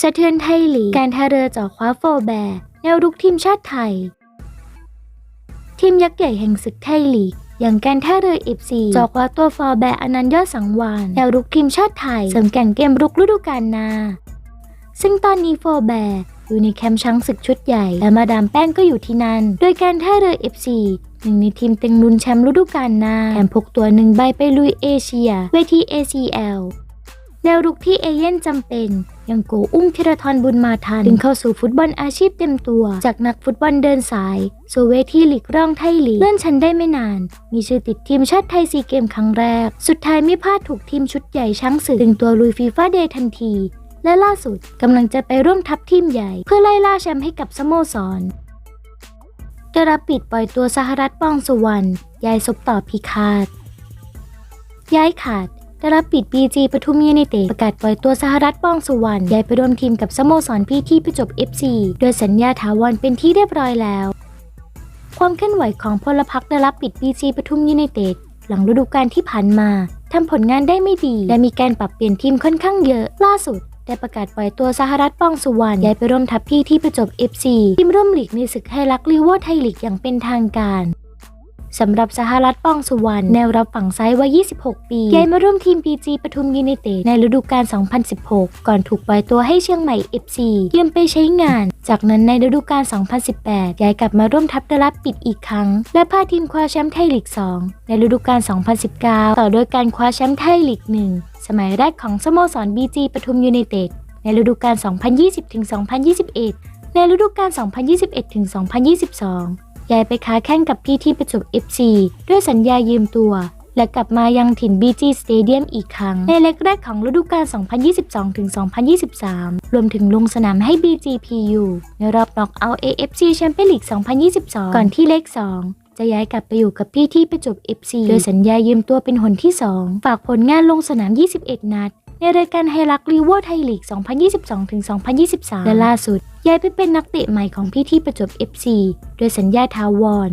สะเทือนไทยลีกการท่าเรือจ่อคว้าโฟร์แบร์แนวรุกทีมชาติไทย ทีมยักษ์ใหญ่แห่งศึกไทยลีก อย่างการท่าเรือเอฟซีจ่อคว้าตัวฟอร์แบร์อนันต์ยอดสังวานแนวรุกทีมชาติไทยเสริมแก่นเกมรุกฤดูกาลนา ซึ่งตอนนี้โฟร์แบร์อยู่ในแคมป์ช้างศึกชุดใหญ่ และมาดามแป้งก็อยู่ที่นั่น โดยการท่าเรือ FC หนึ่งในทีมเต็งลุ้นแชมป์ฤดูกาลหน้าแถมพกตัวหนึ่งใบไปลุยเอเชีย เวที ACL แนวรุกที่เอเย่นจำเป็น ยังโกอุ้มธีรทรบุญมาทันถึงเข้าสู่ฟุตบอลอาชีพเต็มตัว จากนักฟุตบอลเดินสายสู่เวทีลีกร่องไทยลีกเลื่อนชั้นได้ไม่นาน มีชื่อติดทีมชาติไทยซีเกมครั้งแรก สุดท้ายไม่พลาดถูกทีมชุดใหญ่ช้างศึกดึงตัวลุยฟีฟ่าเดย์ทันที และล่าสุดกำลังจะไปร่วมทัพทีมใหญ่ เพื่อไล่ล่าแชมป์ให้กับสโมสร ได้รับปิดปล่อยตัวสหรัฐปองสุวรรณย้ายศพต่อพิคาดย้ายขาดได้รับปิดบีจีปทุมยูไนเต็ดประกาศปล่อยตัวสหรัฐปองสุวรรณย้ายไปร่วมทีมกับสโมสรพี่ที่ประจบ FC โดยสัญญาถาวรเป็นที่เรียบร้อยแล้ว ความเคลื่อนไหวของพลพรรคได้รับปิดบีจีปทุมยูไนเต็ดหลังฤดูกาลที่ผ่านมาทำผลงานได้ไม่ดี และมีการปรับเปลี่ยนทีมค่อนข้างเยอะล่าสุด ได้ประกาศปล่อยตัวสหรัฐป้องสุวรรณย้ายไปร่วมทัพพี่ที่ประจบ FC ทีมร่วมหลีกในศึกไฮรักลิเวอร์ไทยลีกอย่างเป็นทางการสำหรับสหรัฐป้องสุวรรณแนวรับฝั่งซ้ายวัย 26 ปีย้ายมาร่วมทีม PG ปทุมยูไนเต็ดในฤดูกาล 2016 ก่อนถูกปล่อยตัวให้เชียงใหม่ FC ยืมไปใช้งาน จากนั้นในฤดูกาล 2018 ย้ายกลับมาร่วมทัพดรับปิดอีกครั้ง และพาทีมคว้าแชมป์ไทยลีก 2 ในฤดูกาล 2019 ต่อด้วยการคว้าแชมป์ไทยลีก 1 สมัยแรกของสโมสร BG ปทุมยูไนเต็ดในฤดูกาล 2020-2021 ในฤดูกาล 2021-2022 ย้ายไปค้าแข่งกับพี่ที่ประจวบ FC ด้วยสัญญายืมตัว และกลับมายังถิ่น BG Stadium อีกครั้ง ในเล็กแรกของฤดูกาล 2022-2023 รวมถึงลงสนามให้ BGPU ในรอบน็อกเอาท์ AFC Champions League 2022 ก่อนที่เล็ก 2จะย้ายกลับไปอยู่กับพี่ที่ประจบ FC โดยสัญญายืมตัวเป็นหนที่ 2 ฝากผลงานลงสนาม 21 นัด ในรายการไฮรักลีโวไทยลีก 2022-2023 และล่าสุด ย้ายไปเป็นนักเตะใหม่ของพี่ที่ประจบ FC โดยสัญญาทาวร